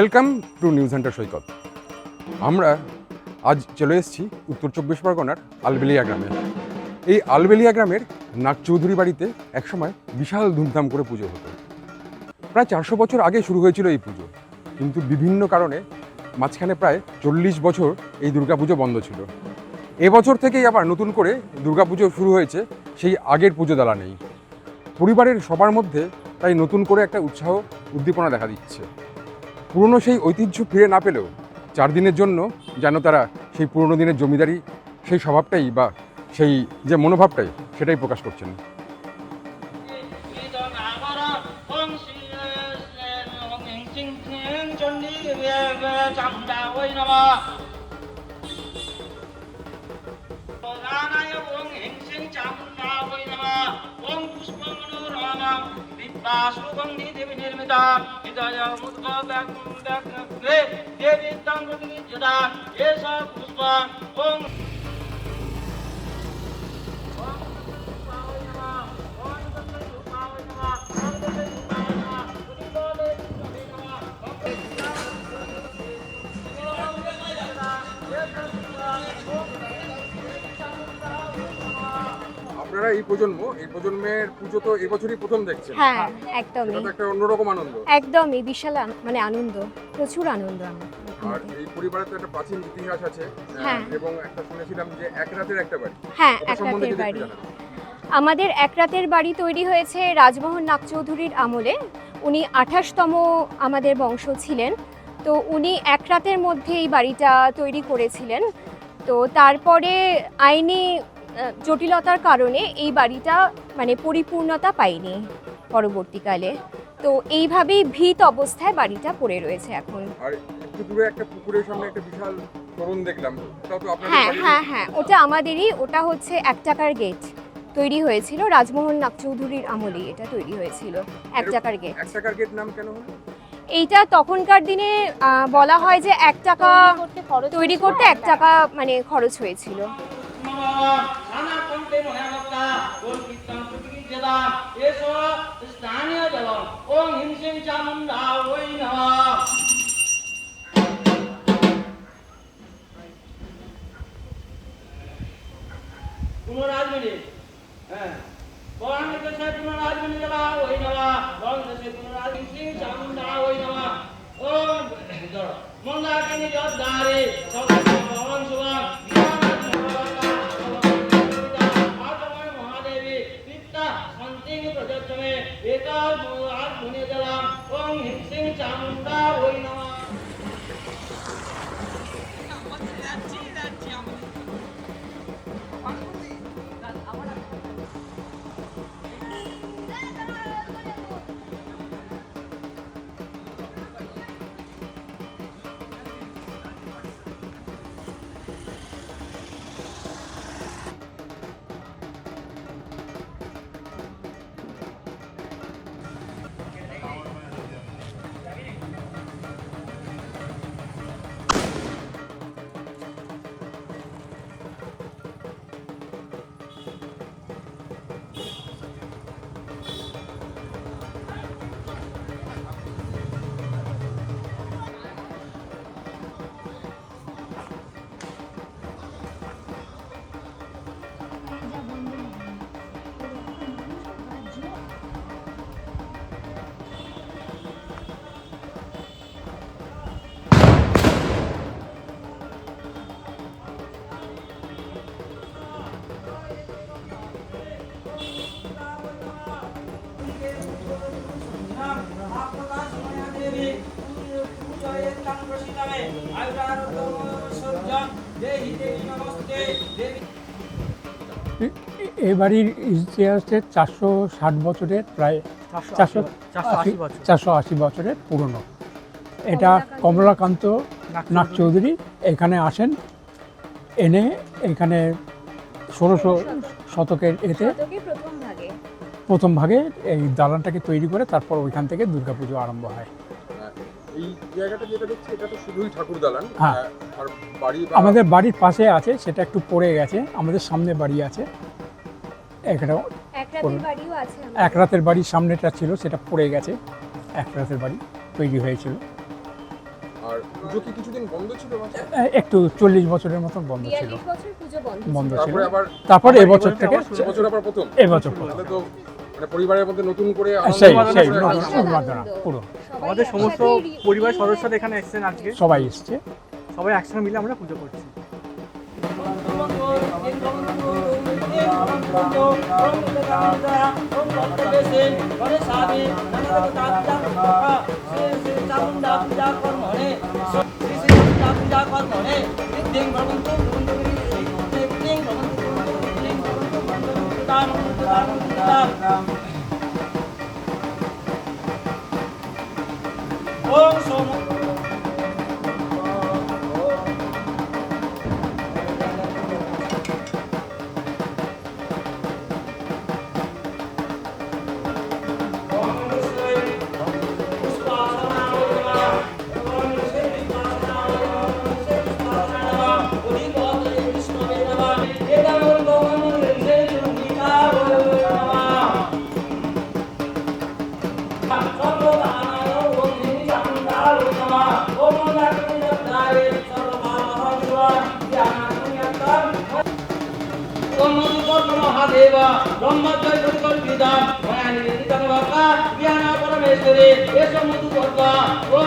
Welcome to news centre Saikat. আমরা আজ চলে এসেছি উত্তর চব্বিশ পরগনার আলবেলিয়া গ্রামে। এই আলবেলিয়া গ্রামের নাগ চৌধুরী বাড়িতে একসময় বিশাল ধুমধাম করে পুজো হতো। প্রায় চারশো বছর আগে শুরু হয়েছিল এই পুজো। কিন্তু বিভিন্ন কারণে মাঝখানে প্রায় চল্লিশ বছর এই দুর্গাপুজো বন্ধ ছিল। এবছর থেকেই আবার নতুন করে দুর্গাপুজো শুরু হয়েছে, সেই আগের পুজো দ্বারা নেই। পরিবারের সবার মধ্যে তাই নতুন করে একটা উৎসাহ, উদ্দীপনা দেখা দিচ্ছে। পুরনো সেই ঐতিহ্য ফিরে না পেলেও চার দিনের জন্য যেন তারা সেই পুরনো দিনের জমিদারি সেই স্বভাবটাই বা সেই যে মনোভাবটাই সেটাই প্রকাশ করছেন পুষ্প আপনারা এই প্রজন্ম এই প্রজন্মের পুজো তো এবছরই প্রথম দেখছেন। হ্যাঁ একদমই। একটা অন্যরকম আনন্দ। একদমই বিশাল মানে আনন্দ প্রচুর আনন্দ আর এই তো একটা প্রাচীন ইতিহাস আছে হ্যাঁ। এবং একটা শুনেছিলাম যে এক রাতের একটা বাড়ি। হ্যাঁ এক রাতের বাড়ি। আমাদের এক রাতের বাড়ি তৈরি হয়েছে রাজমোহন নাগচৌধুরীর আমলে। উনি আঠাশতম আমাদের বংশ ছিলেন। তো উনি এক রাতের মধ্যে এই বাড়িটা তৈরি করেছিলেন। তো তারপরে আইনি জটিলতার কারণে এই বাড়িটা মানে পরিপূর্ণতা পায়নি পরবর্তীকালে। তো এইভাবেই ভীত অবস্থায় বাড়িটা পড়ে রয়েছে এখন। আর একটু দূরে একটা পুকুরের সামনে একটা বিশাল তোরণ দেখলাম। ওটাও তো আপনাদের হ্যাঁ? হ্যাঁ হ্যাঁ ওটা আমাদেরই ওটা হচ্ছে এক টাকার গেট তৈরি হয়েছিল রাজমোহন নাগচৌধুরীর আমলেই এটা তৈরি হয়েছিল এক টাকার গেট। এক টাকার গেট নাম কেন হলো? এইটা তখনকার দিনে আহ, বলা হয় যে এক টাকা তৈরি করতে এক টাকা মানে খরচ হয়েছিল। স্থানীয় জল ওম হিম সিং চামুন্ডা ওই নমঃ। পুনরাজমণি হ্যাঁ বরং দেশে পুনরাজমণি দেবা ওই নমা। বরং দেশে পুনরাজমণি সিং চামুন্ডা ওই ওম, ধরো মন্দাকিনী যোদ্ধারে ভগবান শুভম భక్తిని ప్రదర్శమే ఏకాత్మ ఆత్మనిదలా ఓం హిం సింగ్ చాముండా ఓ నమః নমা এই বাড়ির ইতিহাসে চারশো ষাট বছরের প্রায় চারশো চারশো আশি বছরের পুরনো। এটা কমলাকান্ত নাগ চৌধুরী এখানে আসেন। এনে এখানে ষোলোশো শতকের এতে প্রথম ভাগে এই দালানটাকে তৈরি করে তারপর ওইখান থেকে দুর্গাপুজো আরম্ভ হয়। এই জায়গাটা যেটা দেখছি এটা তো শুধুই ঠাকুর দালান। হ্যাঁ। আর বাড়ি আমাদের বাড়ির পাশে আছে সেটা একটু পড়ে গেছে। আমাদের সামনে বাড়ি আছে। একটা এক রাতের বাড়িও আছে এক রাতের বাড়ির সামনেটা ছিল সেটা পড়ে গেছে। এক রাতের বাড়ি তৈরি হয়েছিল। আর পুজো কি কিছুদিন বন্ধ ছিল একটু চল্লিশ বছরের মতন বন্ধ ছিল। বিয়াল্লিশ বছর পুজো বন্ধ ছিল। তারপরে আবার এবছর থেকে এবছর প্রথম? এবছর মানে পরিবারের মধ্যে নতুন করে সেই সেই নতুন উন্মাদনা পুরো। আমাদের সমস্ত পরিবার সদস্যরা এখানে এসেছেন আজকে। সবাই এসছে। সবাই একসঙ্গে মিলে আমরা পুজো করছি। 사랑 원수 మహాదేవ బ్రహ్మద్వైతం పిదా ప్రయాణి తన యొక్క జ్ఞాన పరమేశ్వరి. యశముదు కొత్త ఓ